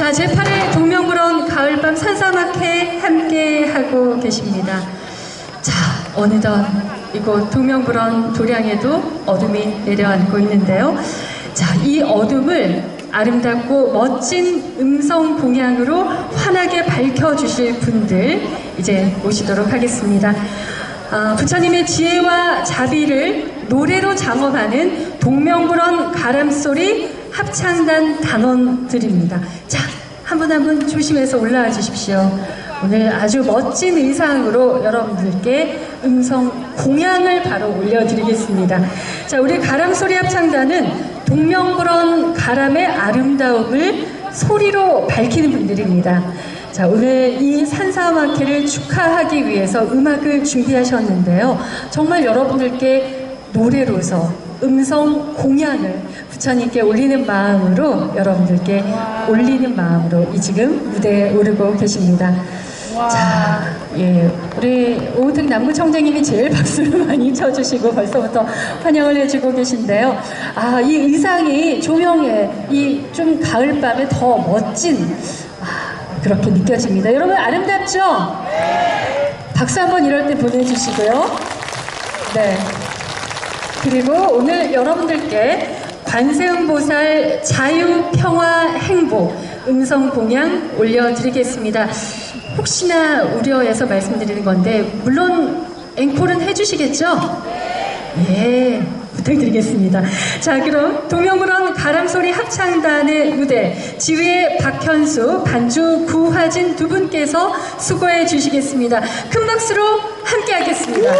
자, 제8회 동명불원 가을밤 산사막회 함께 하고 계십니다. 자, 어느덧 이곳 동명불원 도량에도 어둠이 내려앉고 있는데요. 자, 이 어둠을 아름답고 멋진 음성 공양으로 환하게 밝혀주실 분들 이제 모시도록 하겠습니다. 아, 부처님의 지혜와 자비를 노래로 장엄하는 동명불원 가람소리 합창단 단원들입니다. 자, 한 분 한 분 조심해서 올라와 주십시오. 오늘 아주 멋진 의상으로 여러분들께 음성 공양을 바로 올려드리겠습니다. 자, 우리 가람소리 합창단은 동명불원 가람의 아름다움을 소리로 밝히는 분들입니다. 자, 오늘 이 산사마케를 축하하기 위해서 음악을 준비하셨는데요. 정말 여러분들께 노래로서 음성 공양을 부처님께 올리는 마음으로 여러분들께 올리는 마음으로 이 지금 무대에 오르고 계십니다. 자, 예, 우리 오은택 남구청장님이 제일 박수를 많이 쳐주시고 벌써부터 환영을 해주고 계신데요. 아, 이 의상이 조명에 이 좀 가을밤에 더 멋진 아, 그렇게 느껴집니다. 여러분 아름답죠? 박수 한번 이럴 때 보내주시고요. 네. 그리고 오늘 여러분들께 관세음보살 자유, 평화, 행복 음성 공양 올려드리겠습니다. 혹시나 우려해서 말씀드리는 건데 물론 앵콜은 해주시겠죠? 예, 부탁드리겠습니다. 자, 그럼 동명불원 가람소리 합창단의 무대 지휘의 박현수, 반주 구화진 두 분께서 수고해 주시겠습니다. 큰 박수로 함께 하겠습니다.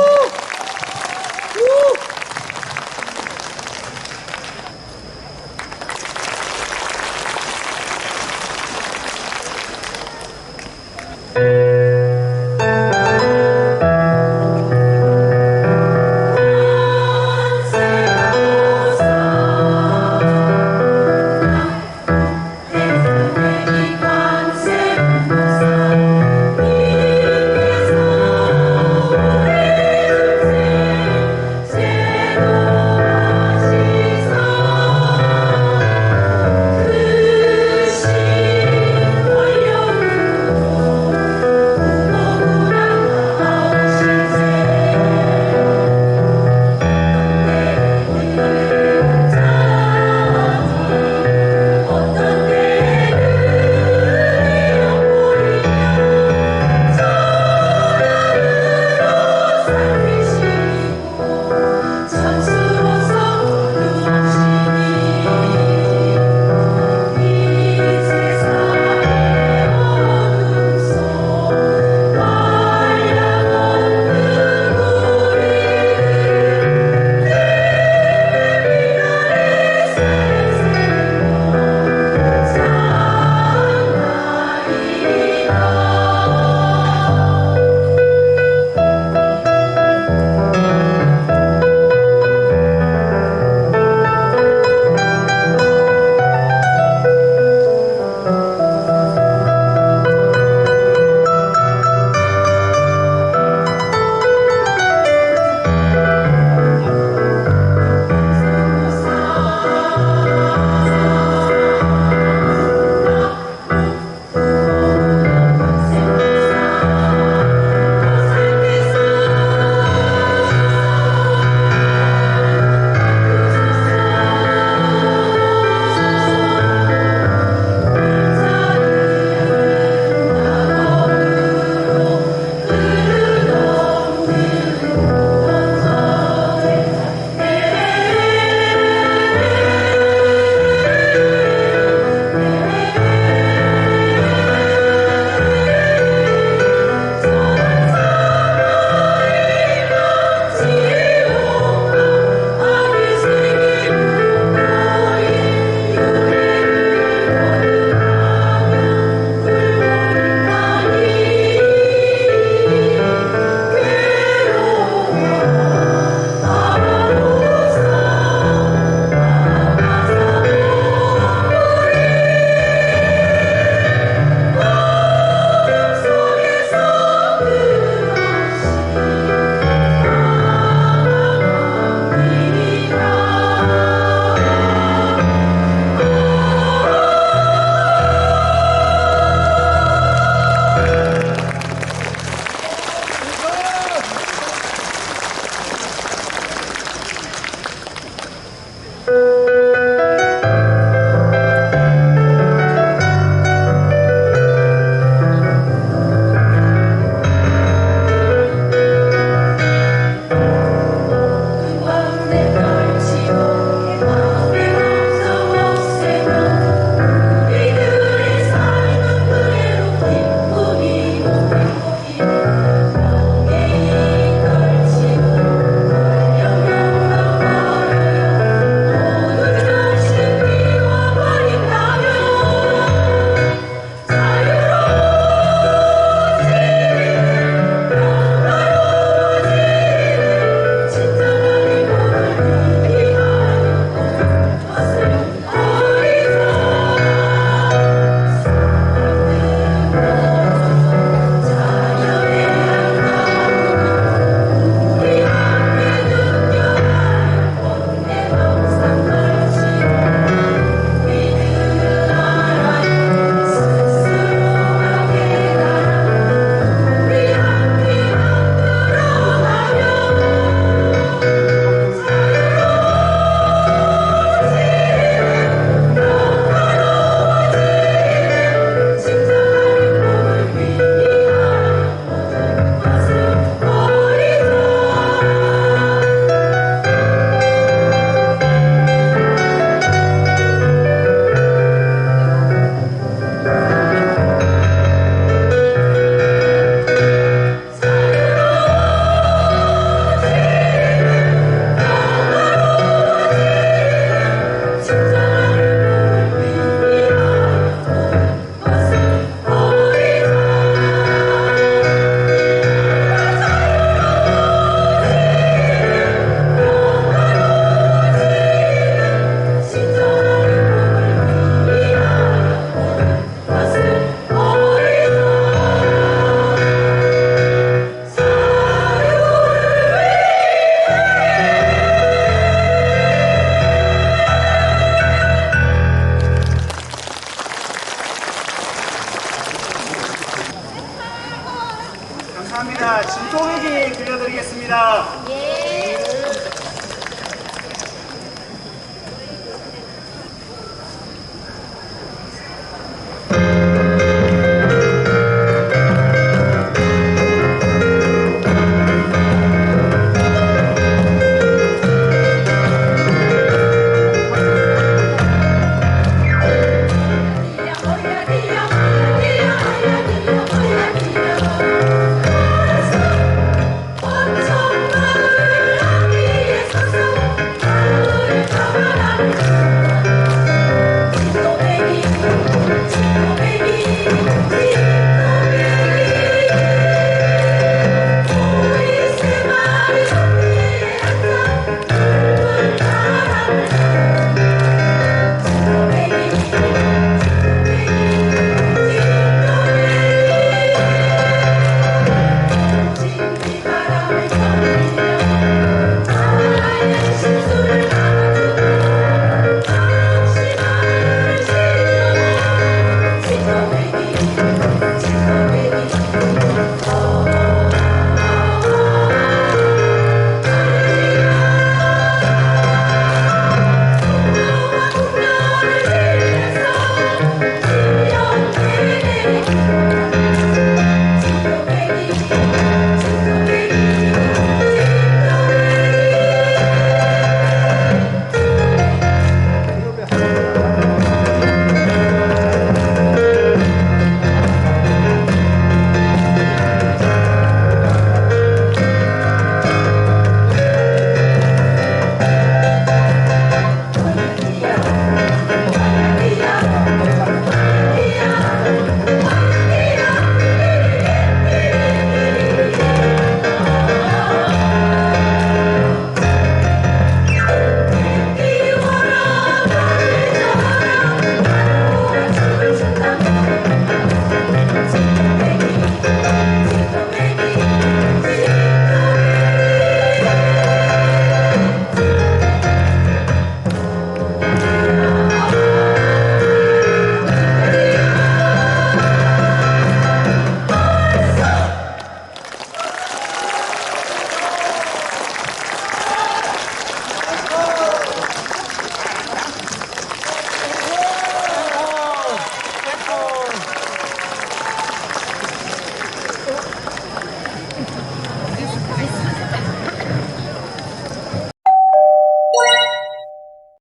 자, 진통이기 그려드리겠습니다.